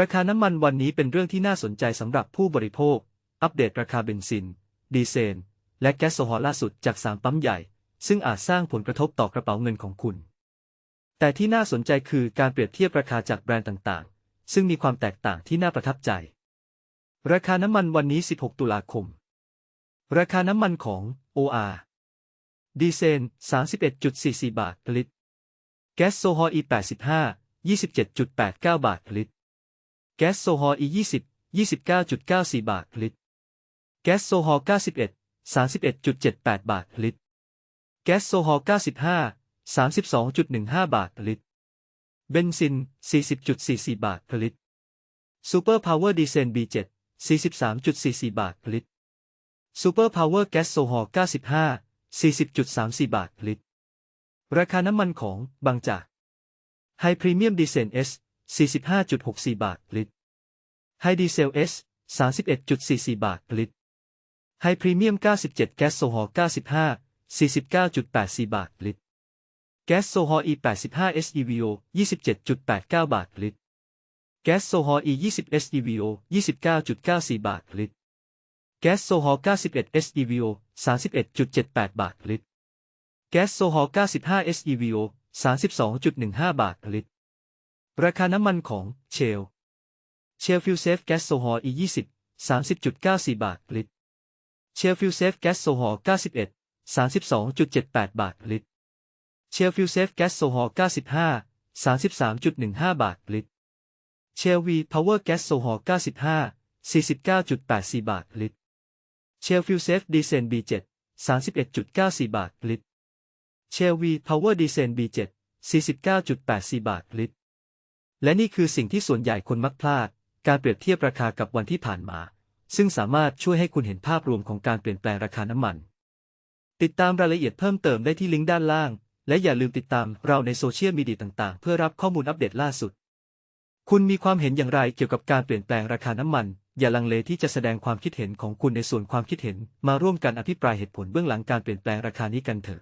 ราคาน้ำมันวันนี้เป็นเรื่องที่น่าสนใจสำหรับผู้บริโภค อัปเดตราคาเบนซิน ดีเซล และแก๊สโซฮอลล่าสุดจากสามปั๊มใหญ่ ซึ่งอาจสร้างผลกระทบต่อกระเป๋าเงินของคุณ แต่ที่น่าสนใจคือการเปรียบเทียบราคาจากแบรนด์ต่างๆ ซึ่งมีความแตกต่างที่น่าประทับใจ ราคาน้ำมันวันนี้ 16 ตุลาคม ราคาน้ำมันของ OR ดีเซล 31.44 บาทลิตร แก๊สโซฮอล E85 27.89 บาทลิตร แก๊สโซฮอล์ E20 29.94 บาทลิตร แก๊สโซฮอล์ 91 31.78 บาทลิตร แก๊สโซฮอล์ 95 32.15 บาทลิตร เบนซิน 40.44 บาทลิตร ซูเปอร์พาวเวอร์ดีเซล B7 43.44 บาทลิตร ซูเปอร์พาวเวอร์แก๊สโซฮอล์ 95 40.34 บาทลิตร ราคาน้ำมันของบางจากไฮพรีเมียมดีเซล S 45.64 บาทลิตร ไฮดีเซล S 31.44 บาทลิตร ไฮพรีเมียม 97 แก๊สโซฮอล95 49.84 บาทลิตร แก๊สโซฮอล E85 SEVO 27.89 บาทลิตร แก๊สโซฮอล E20 SEVO 29.94 บาทลิตร แก๊สโซฮอล 91 SEVO 31.78 บาทลิตร แก๊สโซฮอล 95 SEVO 32.15 บาทลิตร ราคาน้ำมันของเชล เชลฟิลเซฟแก๊สโซฮอล E20 30.94 บาทลิตร เชลฟิลเซฟแก๊สโซฮอล91 32.78 บาทลิตร เชลฟิลเซฟแก๊สโซฮอล95 33.15 บาทลิตร เชลวีพาวเวอร์แก๊สโซฮอล95 49.84 บาทลิตร เชลฟิลเซฟดีเซล B7 31.94 บาทลิตร เชลวีพาวเวอร์ดีเซล B7 49.84 บาทลิตร และนี่คือสิ่งที่ส่วนใหญ่คนมักพลาด การเปรียบเทียบราคากับวันที่ผ่านมา ซึ่งสามารถช่วยให้คุณเห็นภาพรวมของการเปลี่ยนแปลงราคาน้ำมัน ติดตามรายละเอียดเพิ่มเติมได้ที่ลิงก์ด้านล่าง และอย่าลืมติดตามเราในโซเชียลมีเดียต่างๆ เพื่อรับข้อมูลอัปเดตล่าสุด คุณมีความเห็นอย่างไรเกี่ยวกับการเปลี่ยนแปลงราคาน้ำมัน อย่าลังเลที่จะแสดงความคิดเห็นของคุณในส่วนความคิดเห็น มาร่วมกันอภิปรายเหตุผลเบื้องหลังการเปลี่ยนแปลงราคานี้กันเถอะ